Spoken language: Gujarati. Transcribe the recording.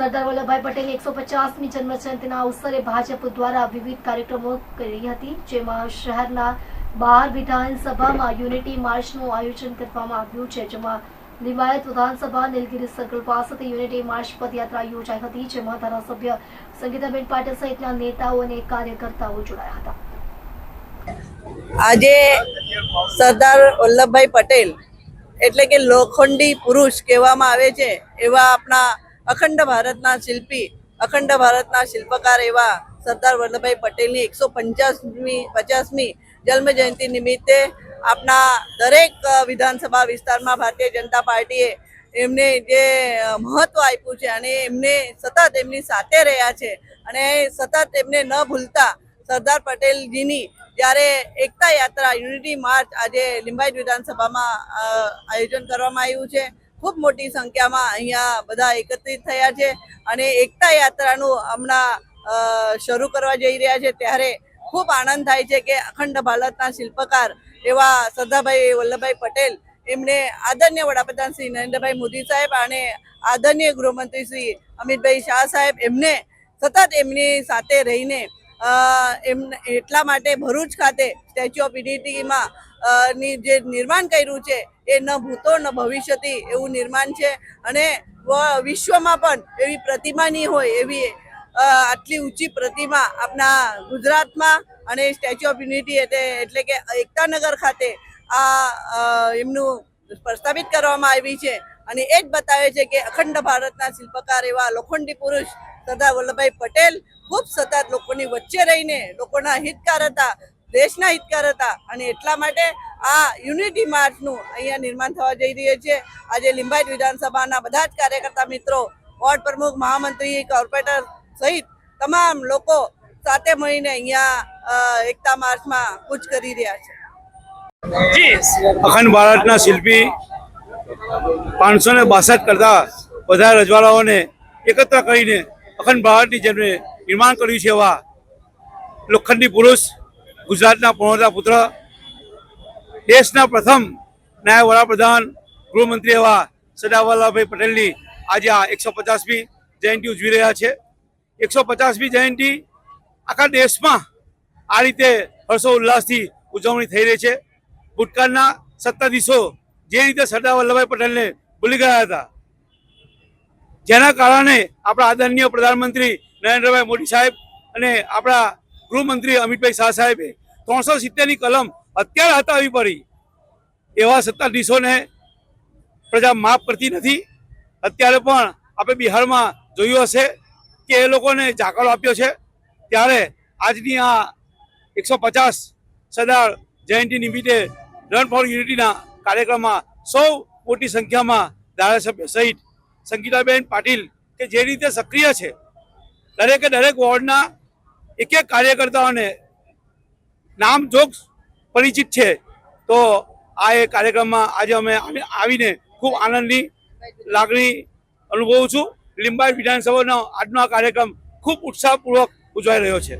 સરદાર વલ્લભભાઈ પટેલ એકસો પચાસમી જન્મજયંતિના અવસરે ભાજપ દ્વારા વિવિધ કાર્યક્રમો કરી હતી, જેમાં શહેરના બાર વિધાનસભામાં યુનિટી માર્ચનું આયોજન કરવામાં આવ્યું છે, જેમાં લિંબાયત વિધાનસભા, નીલગીરી સર્કલ પાસેથી યુનિટી માર્ચ પદયાત્રા યોજાઈ હતી, જેમાં ધારાસભ્ય સંગીતાબેન પાટીલ સહિતના નેતાઓ અને કાર્યકર્તાઓ જોડાયા હતા. આજે સરદાર વલ્લભભાઈ પટેલ એટલે કે લોખંડી પુરુષ કહેવામાં આવે છે, એવા આપણા અખંડ ભારતના શિલ્પી, અખંડ ભારતના શિલ્પકાર એવા સરદાર વલ્લભભાઈ પટેલની એકસો પંચાસમી પચાસમી જન્મ જયંતિ નિમિત્તે આપણા દરેક વિધાનસભા વિસ્તારમાં ભારતીય જનતા પાર્ટીએ એમને જે મહત્વ આપ્યું છે અને એમને સતત એમની સાથે રહ્યા છે અને સતત એમને ન ભૂલતા સરદાર પટેલજીની જ્યારે એકતા યાત્રા, યુનિટી માર્ચ આજે લિંબાયત વિધાનસભામાં આયોજન કરવામાં આવ્યું છે. ખૂબ મોટી સંખ્યામાં અહીંયા બધા એકત્રિત થયા છે અને એકતા યાત્રાનું હમણાં શરૂ કરવા જઈ રહ્યા છે. ત્યારે ખૂબ આનંદ થાય છે કે અખંડ ભારતના શિલ્પકાર એવા સરદારભાઈ વલ્લભભાઈ પટેલ એમને આદરણીય વડાપ્રધાન શ્રી નરેન્દ્રભાઈ મોદી સાહેબ અને આદરણીય ગૃહમંત્રી શ્રી અમિતભાઈ શાહ સાહેબ એમને સતત એમની સાથે રહીને અ, એમને એટલા માટે ભરૂચ ખાતે સ્ટેચ્યુ ઓફ યુનિટીમાં ની જે નિર્માણ કર્યું છે, એ ન ભૂતો ન ભવિષ્યથી એવું નિર્માણ છે. અને વિશ્વમાં પણ એવી પ્રતિમા નહીં હોય, એવી આટલી ઊંચી પ્રતિમા આપણા ગુજરાતમાં અને સ્ટેચ્યુ ઓફ યુનિટી એટલે એટલે કે એકતાનગર ખાતે આ એમનું પ્રસ્થાપિત કરવામાં આવી છે. અને એ જ બતાવે છે કે અખંડ ભારતના શિલ્પકાર એવા લોખંડી પુરુષ સરદાર વલ્લભભાઈ પટેલ ખૂબ સતત લોકોની વચ્ચે રહીને લોકોના હિતકાર હતા. દેશના હિતકાર હતા અને એટલા માટે આ યુનિટી માર્ચનું અહીંયા નિર્માણ થવા જઈ રહ્યું છે. આજે લિંબાયત વિધાનસભાના બધા જ કાર્યકર્તા મિત્રો, વોર્ડ પ્રમુખ, મહામંત્રી, કોર્પોરેટર સહિત તમામ લોકો સાથે મળીને અહીંયા એકતા માર્ચમાં કૂચ કરી રહ્યા છે. અખંડ ભારતના શિલ્પી પાંચસો ને બાસઠ કરતા બધા રજવાડાઓને એકત્ર કરીને અખંડ ભારતની જેમને નિર્માણ કર્યું છે એવા લોખંડી પુરુષ ગુજરાતના પૂર્ણતા પુત્ર, દેશના પ્રથમ નાયબ વડાપ્રધાન, ગૃહમંત્રી એવા સરદાર વલ્લભભાઈ પટેલની આજે આ એકસો પચાસમી જયંતિ ઉજવી રહ્યા છે. એકસો પચાસમી જયંતિ આખા દેશમાં આ રીતે હર્ષો ઉલ્લાસથી ઉજવણી થઈ રહી છે. ભૂતકાળના સત્તાધીશો જે રીતે સરદાર વલ્લભભાઈ પટેલને ભૂલી ગયા હતા, જેના કારણે આપણા આદરણીય પ્રધાનમંત્રી નરેન્દ્રભાઈ મોદી સાહેબ અને આપણા ગૃહમંત્રી અમિતભાઈ શાહ સાહેબે ત્રણસો સિત્તેરની કલમ અત્યારે હટાવી પડી. એવા સત્તાધીશોને પ્રજા માફ કરતી નથી. અત્યારે પણ આપણે બિહારમાં જોયું હશે કે એ લોકોને જાકરો આપ્યો છે. ત્યારે આજની આ એકસો પચાસ સરદાર જયંતિ નિમિત્તે રન ફોર યુનિટીના કાર્યક્રમમાં સૌ મોટી સંખ્યામાં ધારાસભ્ય સહિત સંગીતાબેન પાટીલ કે જે રીતે સક્રિય છે, દરેકે દરેક વોર્ડના એક એક કાર્યકર્તાઓને નામ જોગ પરિચિત છે. તો આ એ કાર્યક્રમમાં આજે અમે આવીને ખૂબ આનંદની લાગણી અનુભવું છું. લીંબાયત વિધાનસભાનો આજનો આ કાર્યક્રમ ખૂબ ઉત્સાહપૂર્વક ઉજવાઈ રહ્યો છે.